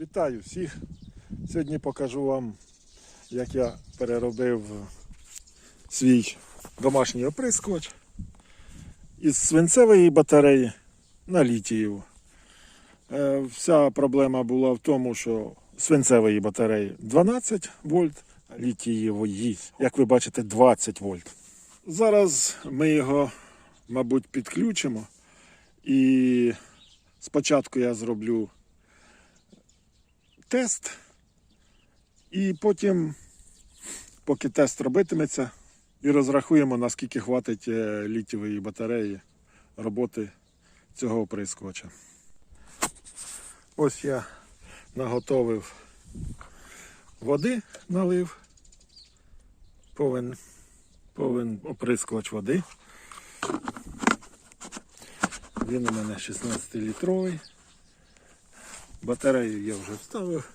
Вітаю всіх! Сьогодні покажу вам, як я переробив свій домашній оприскувач із свинцевої батареї на літієву. Е, Вся проблема була в тому, що свинцевої батареї 12 вольт, а літієвої, як ви бачите, 20 вольт. Зараз ми його, мабуть, підключимо. І спочатку я зроблю тест, і потім, поки тест робитиметься, і розрахуємо, наскільки хватить е, літієвої батареї роботи цього оприскувача. Ось я наготовив води, налив, повен, повен оприскувач води. Він у мене 16-літровий. Батарею я вже вставив,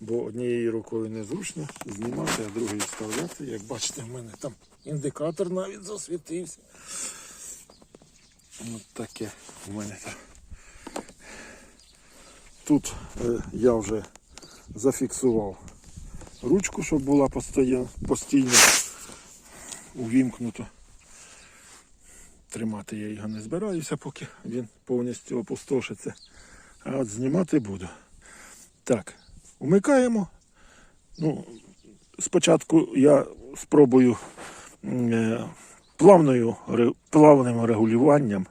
бо однією рукою незручно знімати, а другою вставляти. Як бачите, в мене там індикатор навіть засвітився. Ось таке у мене там. Тут е, я вже зафіксував ручку, щоб була постійно, постійно увімкнута. Тримати я його не збираюся, поки він повністю опустошиться. А от знімати буду. Так, вмикаємо. Ну, спочатку я спробую е, плавною, плавним регулюванням.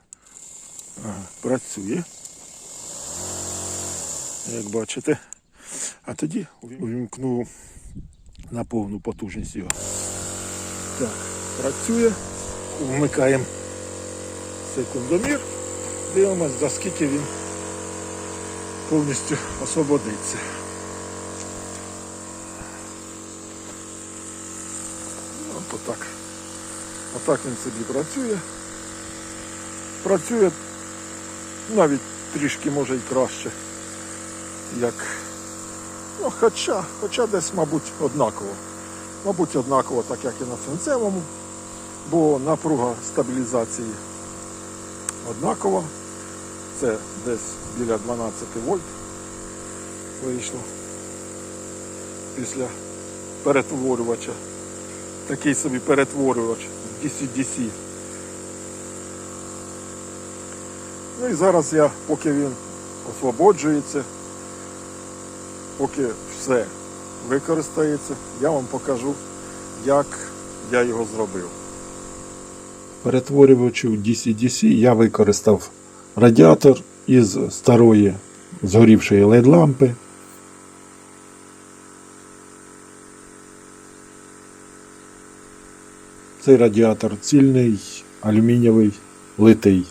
Ага, працює. Як бачите. А тоді увімкну на повну потужність його. Так, працює. Вмикаємо секундомір. Дивимось, за скільки він повністю освободиться. От отак. Отак він собі працює. Працює навіть трішки може й краще. Як. Ну, хоча, хоча десь, мабуть, однаково. Мабуть, однаково, так як і на свинцевому, бо напруга стабілізації однакова. Це десь біля 12 вольт вийшло після перетворювача. Такий собі перетворювач DC-DC. Ну і зараз я, поки він освободжується, поки все використається, я вам покажу, як я його зробив. Перетворювачу DC-DC я використав радіатор із старої згорівшої LED-лампи. Цей радіатор цільний, алюмінієвий, литий.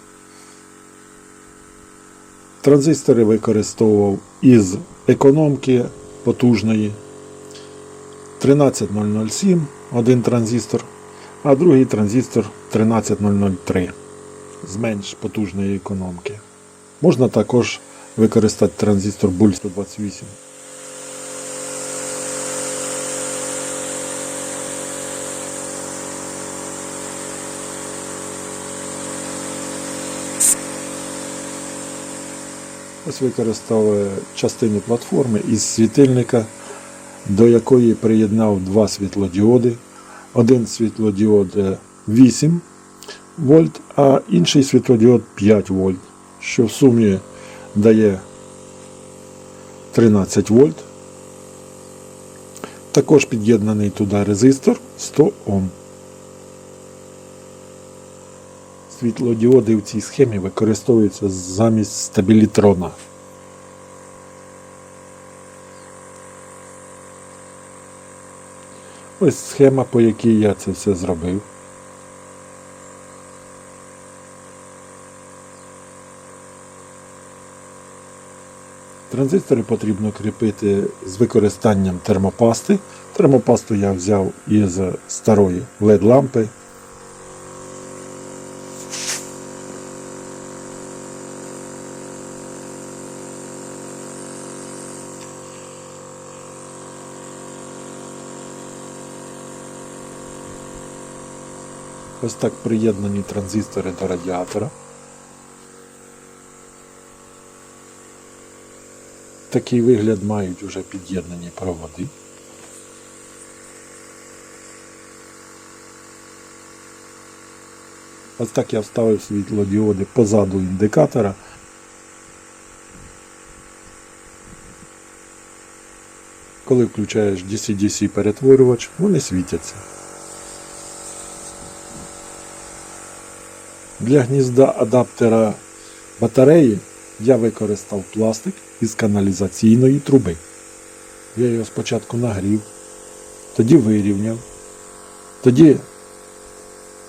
Транзистори використовував із економки потужної 13007, один транзистор, а другий транзистор 13003 з менш потужної економки. Можна також використати транзистор Bull 128. Ось використав е, частину платформи із світильника, до якої приєднав два світлодіоди. Один світлодіод е, 8 вольт, а інший світлодіод 5 вольт, що в сумі дає 13 вольт. Також під'єднаний туди резистор 100 Ом. Світлодіоди в цій схемі використовуються замість стабілітрона. Ось схема, по якій я це все зробив. Транзистори потрібно кріпити з використанням термопасти. Термопасту я взяв із старої LED-лампи. Ось так приєднані транзистори до радіатора. Такий вигляд мають уже під'єднані проводи. Ось так я вставив світлодіоди позаду індикатора. Коли включаєш DC-DC перетворювач, вони світяться. Для гнізда адаптера батареї я використав пластик із каналізаційної труби. Я його спочатку нагрів, тоді вирівняв, тоді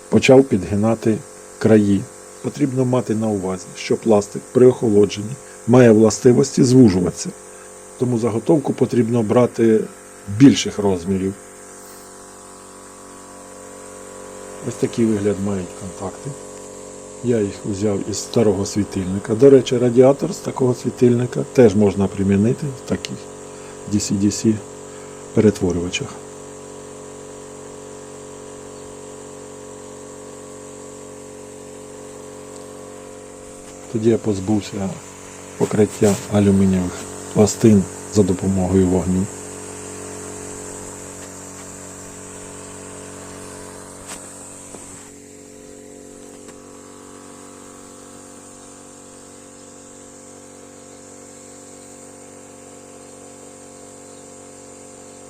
почав підгинати краї. Потрібно мати на увазі, що пластик при охолодженні має властивості звужуватися. Тому заготовку потрібно брати більших розмірів. Ось такий вигляд мають контакти. Я їх взяв із старого світильника. До речі, радіатор з такого світильника теж можна примінити в таких DC-DC перетворювачах. Тоді я позбувся покриття алюмінієвих пластин за допомогою вогню.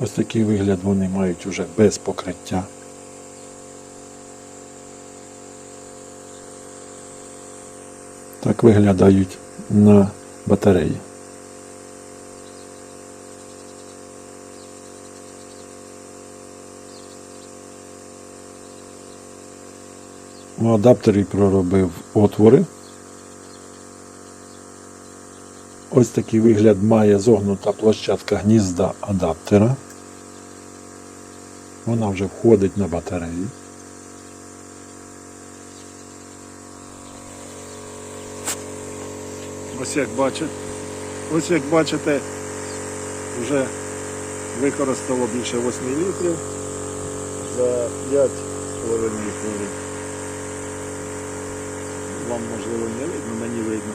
Ось такий вигляд вони мають уже без покриття. Так виглядають на батареї. У адаптері проробив отвори. Ось такий вигляд має зогнута площадка гнізда адаптера. Вона вже входить на батарею. Ось як бачите, ось як бачите, вже використало більше 8 літрів за 5,5 хвилин. Вам можливо не видно, мені видно.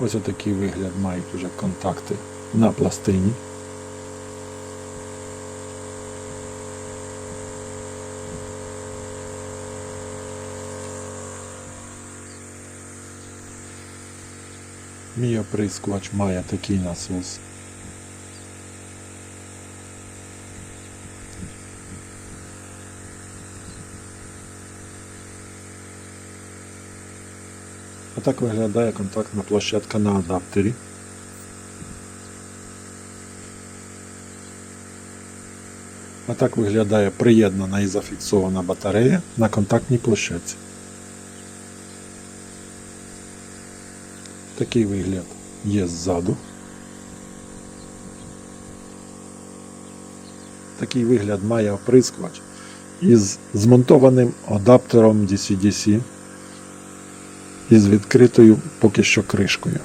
Ось отакий вигляд мають вже контакти на пластині. Мій оприскувач має такий насос. Отак виглядає контактна площадка на адаптері. А так виглядає приєднана і зафіксована батарея на контактній площадці. Такий вигляд є ззаду. Такий вигляд має оприскувач із змонтованим адаптером DC-DC із відкритою поки що кришкою.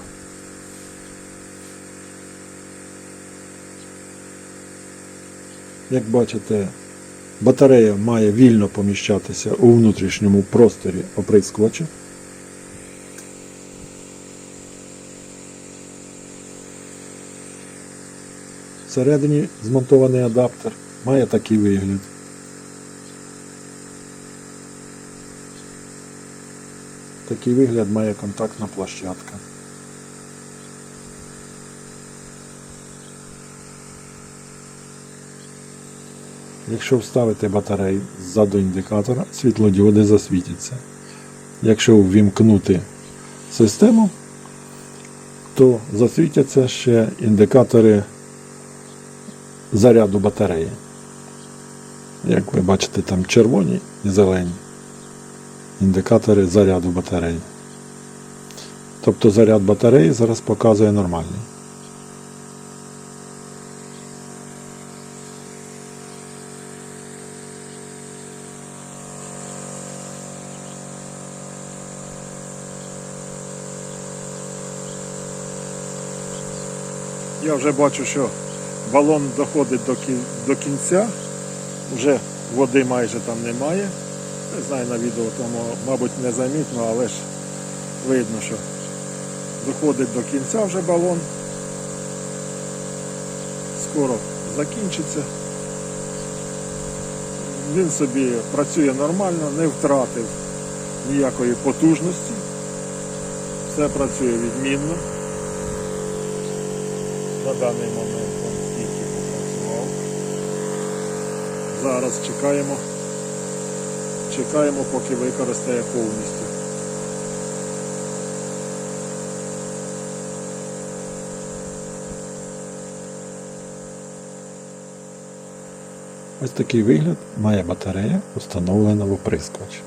Як бачите, батарея має вільно поміщатися у внутрішньому просторі оприскувача. Всередині змонтований адаптер має такий вигляд. Такий вигляд має контактна площадка. Якщо вставити батарею ззаду індикатора, світлодіоди засвітяться. Якщо ввімкнути систему, то засвітяться ще індикатори заряду батареї. Як ви бачите, там червоні і зелені індикатори заряду батареї. Тобто заряд батареї зараз показує нормальний. Я вже бачу, що балон доходить до кінця, вже води майже там немає. Не знаю на відео, тому, мабуть, не замітно, але ж видно, що доходить до кінця вже балон. Скоро закінчиться. Він собі працює нормально, не втратив ніякої потужності. Все працює відмінно. На даний момент Зараз чекаємо. Чекаємо, поки використає повністю. Ось такий вигляд має батарея, установлена в оприскувач.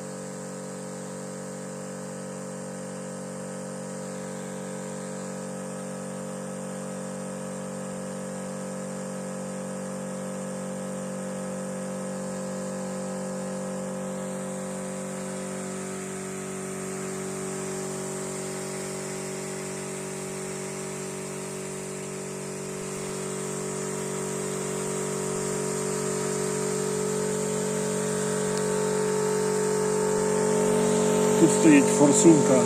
Тут стоїть форсунка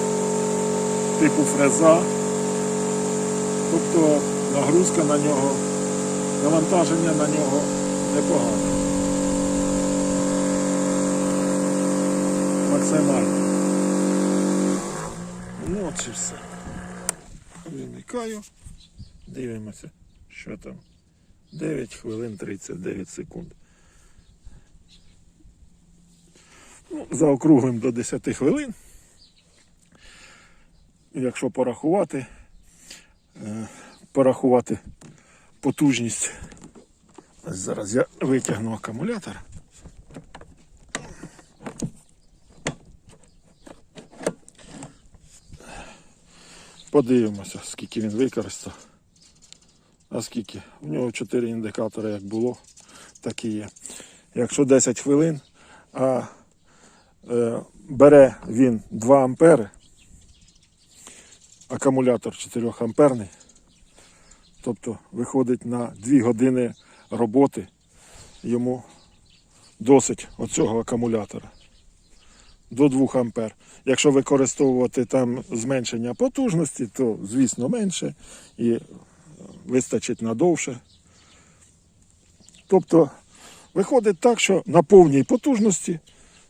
типу фреза. Тобто нагрузка на нього, навантаження на нього непогане. Максимально. Ну от і все. Вимикаю. Дивимося, що там. 9 хвилин 39 секунд. Ну, заокруглим до 10 хвилин. Якщо порахувати, е, порахувати потужність. Зараз я витягну акумулятор. Подивимося, скільки він використав. А скільки? В нього 4 індикатори як було, так і є. Якщо 10 хвилин, а бере він 2 ампери, акумулятор 4 амперний, тобто виходить на 2 години роботи йому досить оцього акумулятора. До 2 ампер. Якщо використовувати там зменшення потужності, то звісно менше і вистачить надовше. Тобто виходить так, що на повній потужності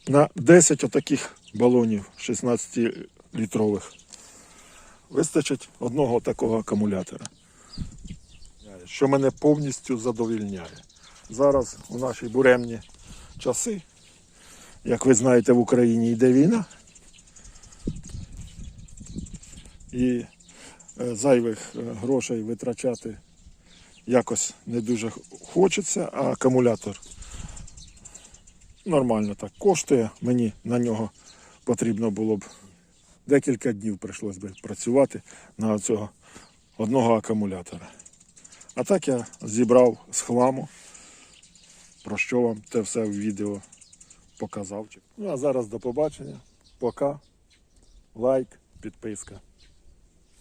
на 10 отаких балонів 16-літрових вистачить одного такого акумулятора. Що мене повністю задовільняє. Зараз у наші буремні часи, як ви знаєте, в Україні йде війна. І е, зайвих е, грошей витрачати якось не дуже хочеться, а акумулятор нормально так коштує. Мені на нього потрібно було б декілька днів прийшлось би працювати на цього одного акумулятора. А так я зібрав з хламу, про що вам те все в відео показав. Ну а зараз до побачення. Пока. Лайк, підписка.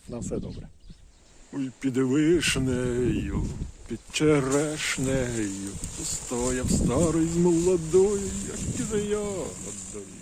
На все добре. Ой, під вишнею, під черешнею, стояв старий з молодою, як і ягодою.